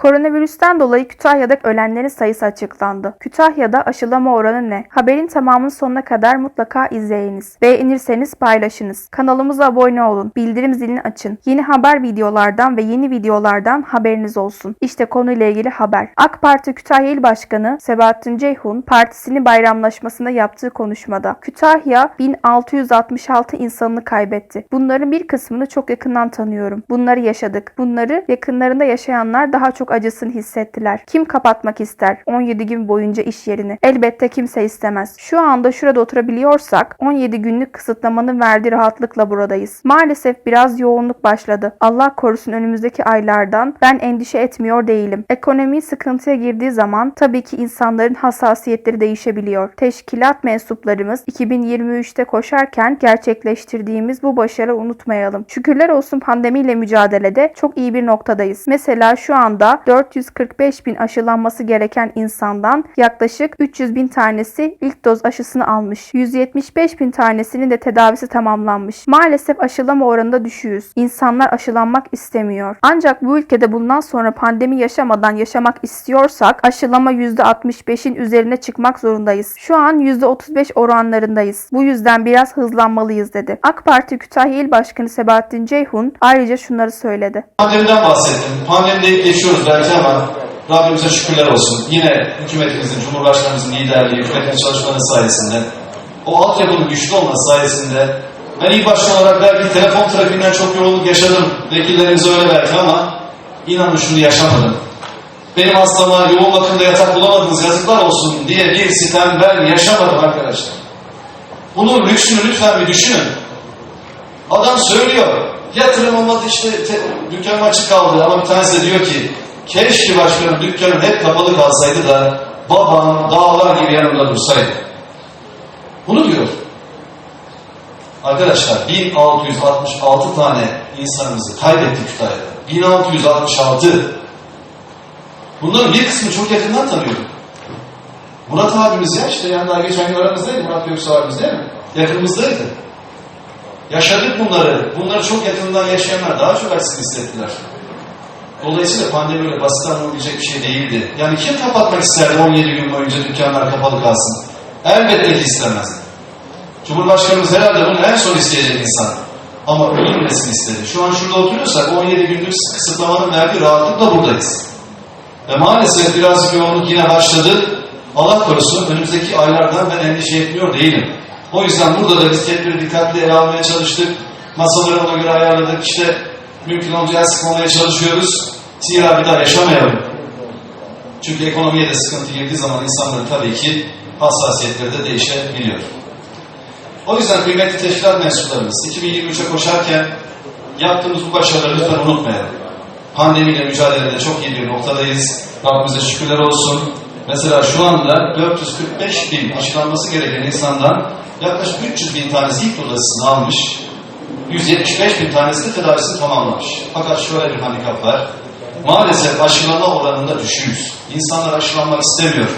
Koronavirüsten dolayı Kütahya'da ölenlerin sayısı açıklandı. Kütahya'da aşılama oranı ne? Haberin tamamını sonuna kadar mutlaka izleyiniz. Beğenirseniz paylaşınız. Kanalımıza abone olun. Bildirim zilini açın. Yeni haber videolardan ve yeni videolardan haberiniz olsun. İşte konuyla ilgili haber. AK Parti Kütahya İl Başkanı Sebahattin Ceyhun partisinin bayramlaşmasında yaptığı konuşmada Kütahya 1666 insanını kaybetti. Bunların bir kısmını çok yakından tanıyorum. Bunları yaşadık. Bunları yakınlarında yaşayanlar daha çok acısını hissettiler. Kim kapatmak ister 17 gün boyunca iş yerini? Elbette kimse istemez. Şu anda şurada oturabiliyorsak 17 günlük kısıtlamanın verdiği rahatlıkla buradayız. Maalesef biraz yoğunluk başladı. Allah korusun önümüzdeki aylardan ben endişe etmiyor değilim. Ekonomi sıkıntıya girdiği zaman tabii ki insanların hassasiyetleri değişebiliyor. Teşkilat mensuplarımız 2023'te koşarken gerçekleştirdiğimiz bu başarı unutmayalım. Şükürler olsun pandemiyle mücadelede çok iyi bir noktadayız. Mesela şu anda 445 bin aşılanması gereken insandan yaklaşık 300 bin tanesi ilk doz aşısını almış. 175 bin tanesinin de tedavisi tamamlanmış. Maalesef aşılama oranında düşüyoruz. İnsanlar aşılanmak istemiyor. Ancak bu ülkede bundan sonra pandemi yaşamadan yaşamak istiyorsak aşılama %65'in üzerine çıkmak zorundayız. Şu an %35 oranlarındayız. Bu yüzden biraz hızlanmalıyız dedi. AK Parti Kütahya İl Başkanı Sebahattin Ceyhun ayrıca şunları söyledi. Pandemiden bahsettim. Pandemide geçiyoruz belki ama Rabbimize şükürler olsun. Yine hükümetimizin, Cumhurbaşkanımızın liderliği, hükümetin çalışmaları sayesinde, o altyapının güçlü olması sayesinde ben iyi başkan olarak belki telefon trafiğinden çok yoğunluk yaşadım. Vekillerimiz öyle belki ama inanın şunu yaşamadım. Benim hastama yoğun bakımda yatak bulamadınız yazıklar olsun diye bir sitem ben yaşamadım arkadaşlar. Bunun lüksünü lütfen bir düşünün. Adam söylüyor. Yatırım olmadı işte te- dükkanım açık kaldı ama bir tanesi de diyor ki keşke başkanım dükkanım hep kapalı kalsaydı da babam dağlar gibi yanımda dursaydı. Bunu diyor. Arkadaşlar 1666 tane insanımızı kaybettik Kütahya'da. 1666. Bunların bir kısmını çok yakından tanıyorum. Murat abimiz ya işte yani daha geçen gün aramızdaydı Murat Göksu abimiz değil mi? Yakınımızdaydı. Yaşadık bunları. Bunları çok yakından yaşayanlar daha çok acısını hissettiler. Dolayısıyla pandemi öyle basit anlanabilecek bir şey değildi. Yani kim kapatmak isterdi 17 gün boyunca dükkanlar kapalı kalsın? Elbette ki istemez. Cumhurbaşkanımız herhalde bunu en son isteyecek insan. Ama ölünmesini istedi. Şu an şurada oturuyorsak 17 günlük kısıtlamanın verdiği rahatlıkla buradayız. Ve maalesef biraz yoğunluk yine başladı. Allah korusun önümüzdeki aylardan ben endişe etmiyor değilim. O yüzden burada da biz tedbiri dikkatli ele almaya çalıştık. Masaları ona göre ayarladık. İşte mümkün olunca el sıkmamaya çalışıyoruz. Zira bir daha yaşamayalım. Çünkü ekonomiye de sıkıntı girdiği zaman insanların tabii ki hassasiyetleri de değişebiliyor. O yüzden kıymetli teşkilat mensuplarımız 2023'e koşarken yaptığımız bu başarıları lütfen unutmayalım. Pandemiyle mücadelede çok iyi bir noktadayız. Rabbimize şükürler olsun. Mesela şu anda 445 bin aşılanması gereken insandan yaklaşık 300 bin tanesi ilk doz aşısını almış. 175 bin tanesi tedavisini tamamlamış. Fakat şöyle bir handikap var. Maalesef aşılama oranında düşüyoruz. İnsanlar aşılanmak istemiyor.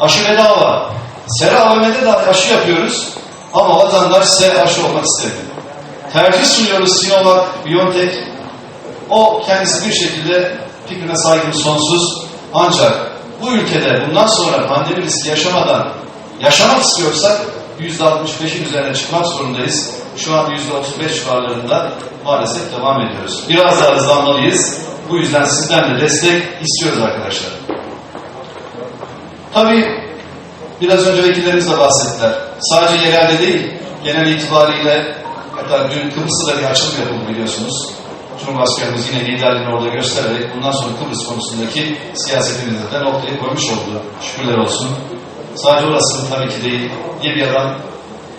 Aşı bedava. Sera AVM'de de aşı yapıyoruz. Ama vatandaş ise aşı olmak istemiyor. Tercih sunuyoruz Sinovac, BioNTech. O kendisi bir şekilde fikrine saygım sonsuz. Ancak bu ülkede bundan sonra pandemi riski yaşamadan yaşamak istiyorsak %65'in üzerine çıkmak zorundayız. Şu an %35 civarlarında maalesef devam ediyoruz. Biraz daha hızlanmalıyız. Bu yüzden sizden de destek istiyoruz arkadaşlar. Tabii biraz önce vekillerimiz de bahsettiler. Sadece yerelde değil, genel itibariyle hatta dün Kıbrıs'ta bir açılım yapıldı biliyorsunuz. Cumhurbaşkanımız yine liderliğini orada göstererek bundan sonra Kıbrıs konusundaki siyasetimizde de noktayı koymuş oldu. Şükürler olsun. Sadece orası tabii ki değil. Libya'dan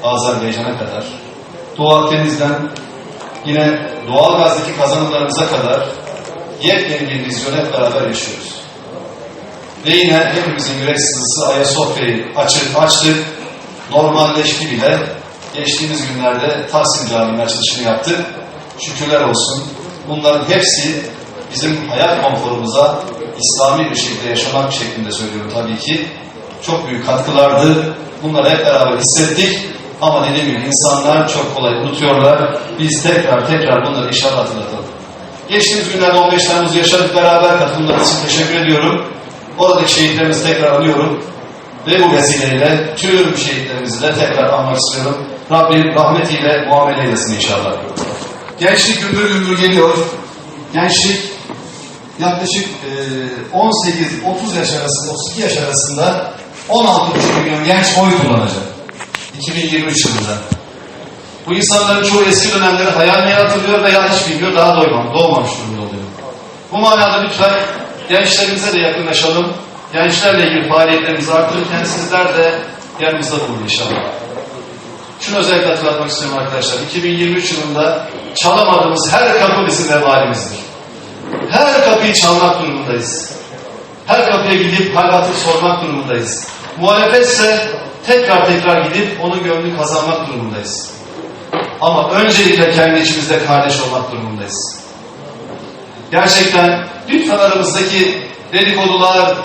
Azerbaycan'a kadar, Doğu Akdeniz'den yine doğal gazdaki kazanımlarımıza kadar yepyeni bir vizyonu hep beraber yaşıyoruz. Ve yine hepimizin yürek sızısı Ayasofya'yı açık, açtık, normalleşti bile. Geçtiğimiz günlerde Taksim Camii'nin açılışını yaptık. Şükürler olsun. Bunların hepsi bizim hayat konforumuza İslami bir şekilde yaşamak şeklinde söylüyorum tabii ki. Çok büyük katkılardı. Bunları hep beraber hissettik. Ama dediğim gibi insanlar çok kolay unutuyorlar. Biz tekrar tekrar bunları inşallah hatırlatalım. Geçtiğimiz günlerde 15 Temmuz yaşadık beraber katılımlarınız için teşekkür ediyorum. Oradaki şehitlerimizi tekrar anıyorum. Ve bu vesileyle tüm şehitlerimizi de tekrar anmak istiyorum. Rabbim rahmetiyle muamele eylesin inşallah. Gençlik gümbür gümbür geliyor. Gençlik yaklaşık e, 18-30 yaş arasında, 32 yaş arasında 16,5 milyon genç oy kullanacak. 2023 yılında. Bu insanların çoğu eski dönemleri hayal meyal hatırlıyor veya hiç bilmiyor, daha doymam, doğmamış durumda oluyor. Bu manada lütfen gençlerimize de yakınlaşalım. Gençlerle ilgili faaliyetlerimizi artırırken sizler de yanımızda bulun inşallah. Şunu özellikle hatırlatmak istiyorum arkadaşlar. 2023 yılında çalamadığımız her kapı bizim vebalimizdir. Her kapıyı çalmak durumundayız. Her kapıya gidip hal sormak durumundayız. Muhalefetse tekrar tekrar gidip onun gönlünü kazanmak durumundayız. Ama öncelikle kendi içimizde kardeş olmak durumundayız. Gerçekten lütfen aramızdaki dedikodular,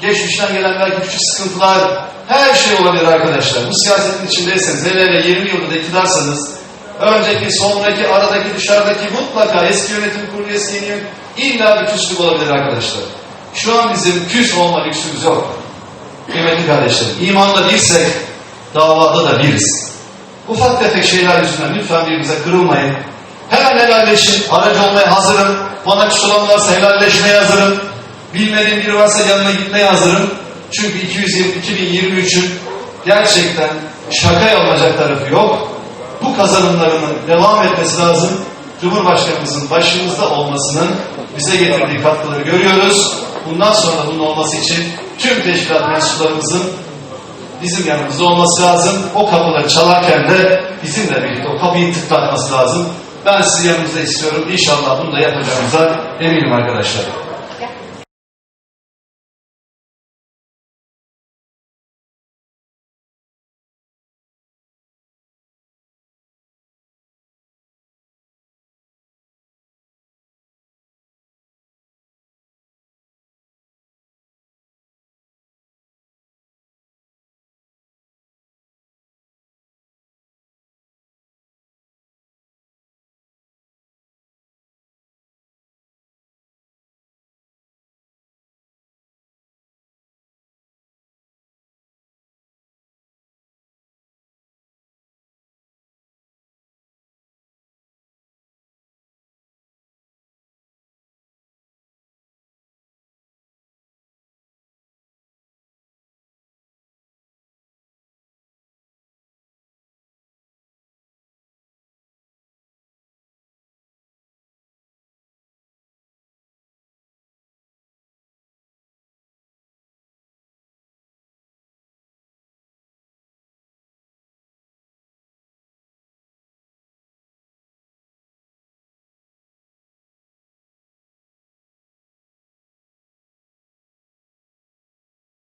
geçmişten gelen belki küçük sıkıntılar, her şey olabilir arkadaşlar. Bu siyasetin içindeyseniz, hele hele 20 yılda da iktidarsanız, önceki, sonraki, aradaki, dışarıdaki mutlaka eski yönetim kurulu, yönetim, illa bir küslük olabilir arkadaşlar. Şu an bizim küs olma lüksümüz yok. Kıymetli kardeşlerim, imanda değilsek davada da biriz. Ufak tefek şeyler yüzünden lütfen birbirimize kırılmayın. Hemen helalleşin, aracı olmaya hazırım. Bana küs olan varsa helalleşmeye hazırım. Bilmediğim biri varsa yanına gitmeye hazırım. Çünkü 220, 2023'ün gerçekten şaka olacak tarafı yok. Bu kazanımlarının devam etmesi lazım. Cumhurbaşkanımızın başımızda olmasının bize getirdiği katkıları görüyoruz. Bundan sonra bunun olması için tüm teşkilat mensuplarımızın bizim yanımızda olması lazım. O kapıları çalarken de bizimle birlikte o kapıyı tıklatması lazım. Ben sizi yanımızda istiyorum. İnşallah bunu da yapacağımıza eminim arkadaşlar.